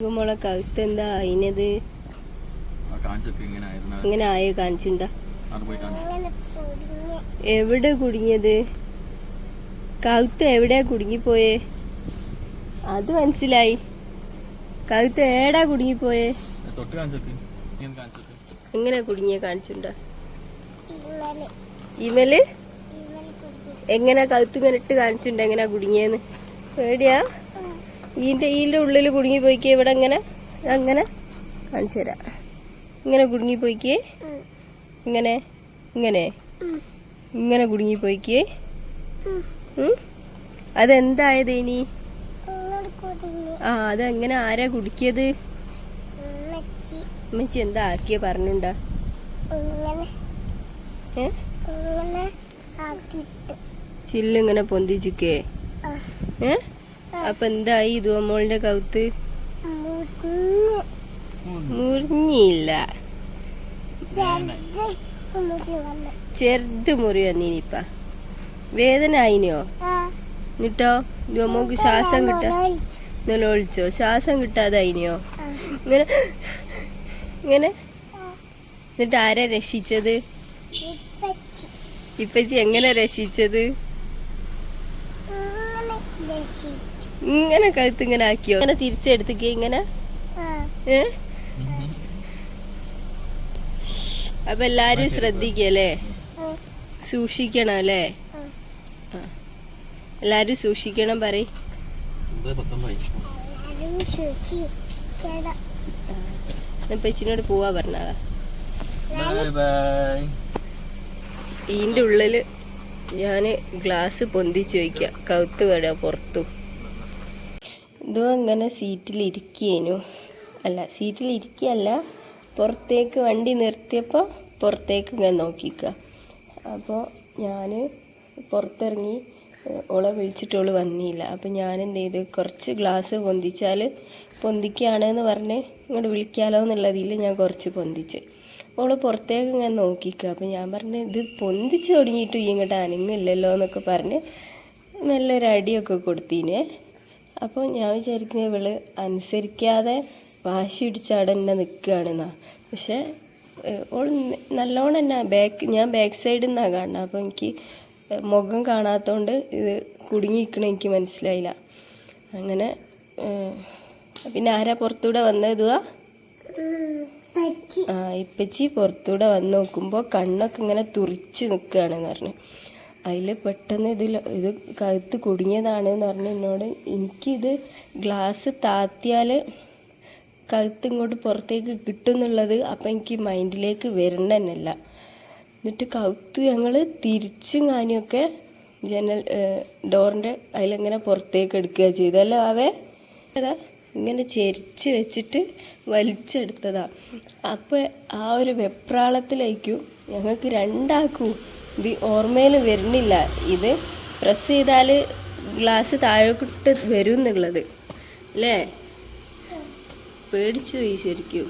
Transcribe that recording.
മോളെ കഴുത്ത് എന്താ അതിനത് ഇങ്ങനെ ആയോ കാണിച്ചിണ്ട? എവിടെ കുടുങ്ങിയത്? കഴുത്ത് എവിടെയാ കുടുങ്ങിപ്പോയേ? അത് മനസ്സിലായി. കഴുത്ത് ഏടാ കുടുങ്ങിപ്പോയേ? എങ്ങനെ കുടുങ്ങിയ കാണിച്ചിണ്ട? ഇമൽ എങ്ങനെ കഴുത്ത് ഇങ്ങനെ ഇട്ട് കാണിച്ചിട്ടുണ്ട് എങ്ങനെയാ കുടുങ്ങിയെന്ന്? പേടിയാ? ഇതിന്റെ ഇതിന്റെ ഉള്ളിൽ കുടുങ്ങി പോയിക്കേ ഇവിടെ ഇങ്ങനെ അങ്ങനെ കാണിച്ചു തരാം. ഇങ്ങനെ കുടുങ്ങി പോയിക്കേ ഇങ്ങനെ ഇങ്ങനെ ഇങ്ങനെ കുടുങ്ങി പോയിക്കേ? അതെന്തായത് ഇനി? ആ അതെങ്ങനെ ആരാ കുടുക്കിയത്? അമ്മച്ചി എന്താ ആക്കിയ പറഞ്ഞുണ്ടാ? ചില്ലിങ്ങനെ പൊന്തിച്ചിക്കേ. ഏ? അപ്പൊ എന്തായി ഇത് അമ്മോളിന്റെ കൗത്ത് മുറിഞ്ഞില്ല. ചെറുത് മുറി വന്നീനിപ്പ. വേദന ആയിനോ എന്നിട്ടോ? ഇത് അമ്മയ്ക്ക് ശ്വാസം കിട്ടാ നിലൊളിച്ചോ ശ്വാസം കിട്ടാതെ ആയിനോ ഇങ്ങനെ ഇങ്ങനെ? എന്നിട്ട് ആരാ രക്ഷിച്ചത്? ഇപ്പച്ചി എങ്ങനെ രക്ഷിച്ചത്? ഇങ്ങനെ കഴുത്ത് ഇങ്ങനെ ആക്കിയോ? ഇങ്ങനെ തിരിച്ചെടുത്തേക്ക് ഇങ്ങനെ? ഏ? അപ്പൊ എല്ലാരും ശ്രദ്ധിക്കല്ലേ? സൂക്ഷിക്കണം അല്ലേ. എല്ലാരും സൂക്ഷിക്കണം പറ പത്തൊമ്പതായി പോവാ പറഞ്ഞാളാ. ഇതിന്റെ ഉള്ളിൽ ഞാൻ ഗ്ലാസ് പൊന്തിച്ച് വയ്ക്കുക കൗത്ത് വേട പുറത്തു. ഇതോ അങ്ങനെ സീറ്റിൽ ഇരിക്കേനു അല്ല സീറ്റിൽ ഇരിക്കുകയല്ല പുറത്തേക്ക് വണ്ടി നിർത്തിയപ്പോൾ പുറത്തേക്ക് ഇങ്ങനെ നോക്കിക്കുക അപ്പോൾ ഞാൻ പുറത്തിറങ്ങി ഓളെ വിളിച്ചിട്ട് ഓൾ വന്നില്ല. അപ്പോൾ ഞാൻ എന്ത് ചെയ്ത് കുറച്ച് ഗ്ലാസ് പൊന്തിച്ചാൽ പൊന്തിക്കുകയാണെന്ന് പറഞ്ഞ് ഇങ്ങോട്ട് വിളിക്കാലോ എന്നുള്ളതിൽ ഞാൻ കുറച്ച് പൊന്തിച്ച്. ഓൾ പുറത്തേക്ക് ഇങ്ങനെ നോക്കിക്കുക അപ്പോൾ ഞാൻ പറഞ്ഞു ഇത് പൊന്തിച്ച് തുടങ്ങിയിട്ട് ഈ ഇങ്ങോട്ട് അനങ്ങില്ലല്ലോ എന്നൊക്കെ പറഞ്ഞ് മെല്ലെ ഒരു അടിയൊക്കെ കൊടുത്തീനെ. അപ്പോൾ ഞാൻ വിചാരിക്കുന്നത് ഇവൾ അനുസരിക്കാതെ വാശി പിടിച്ചാടെ തന്നെ നിൽക്കുകയാണെന്നാ പക്ഷേ ഓൾ നല്ലോണം തന്നെ ബാക്ക് ഞാൻ ബാക്ക് സൈഡിൽ നിന്നാണ് കാണുന്നത് അപ്പോൾ എനിക്ക് മുഖം കാണാത്തതുകൊണ്ട് ഇത് കുടുങ്ങിയിരിക്കണ എനിക്ക് മനസ്സിലായില്ല. അങ്ങനെ പിന്നെ ആരാ പുറത്തൂടെ വന്നത് ഇപ്പച്ചി. പുറത്തൂടെ വന്ന് നോക്കുമ്പോൾ കണ്ണൊക്കെ ഇങ്ങനെ തുറിച്ച് നിൽക്കുകയാണെന്ന് പറഞ്ഞു. അതിൽ പെട്ടെന്ന് ഇതിൽ ഇത് കഴുത്ത് കുടുങ്ങിയതാണെന്ന് പറഞ്ഞു എന്നോട്. എനിക്കിത് ഗ്ലാസ് താത്തിയാൽ കഴുത്ത് ഇങ്ങോട്ട് പുറത്തേക്ക് കിട്ടും എന്നുള്ളത് അപ്പം എനിക്ക് മൈൻഡിലേക്ക് വരണ്ട തന്നെയല്ല എന്നിട്ട് കഴുത്ത് ഞങ്ങൾ തിരിച്ചും കാനിയൊക്കെ ജനൽ ഡോറിന്റെ അതിലങ്ങനെ പുറത്തേക്ക് എടുക്കുക ചെയ്തല്ലോ അവേ അതാ. ഇങ്ങനെ ചെരിച്ച് വെച്ചിട്ട് വലിച്ചെടുത്തതാണ് അപ്പോൾ ആ ഒരു വെപ്രാളത്തിലേക്കും ഞങ്ങൾക്ക് രണ്ടാക്കൂ ഇത് ഓർമ്മയിൽ വരുന്നില്ല. ഇത് പ്രസ് ചെയ്താൽ ഗ്ലാസ് താഴോട്ട് വരും എന്നുള്ളത്. അല്ലേ? പേടിച്ചു പോയി ശരിക്കും.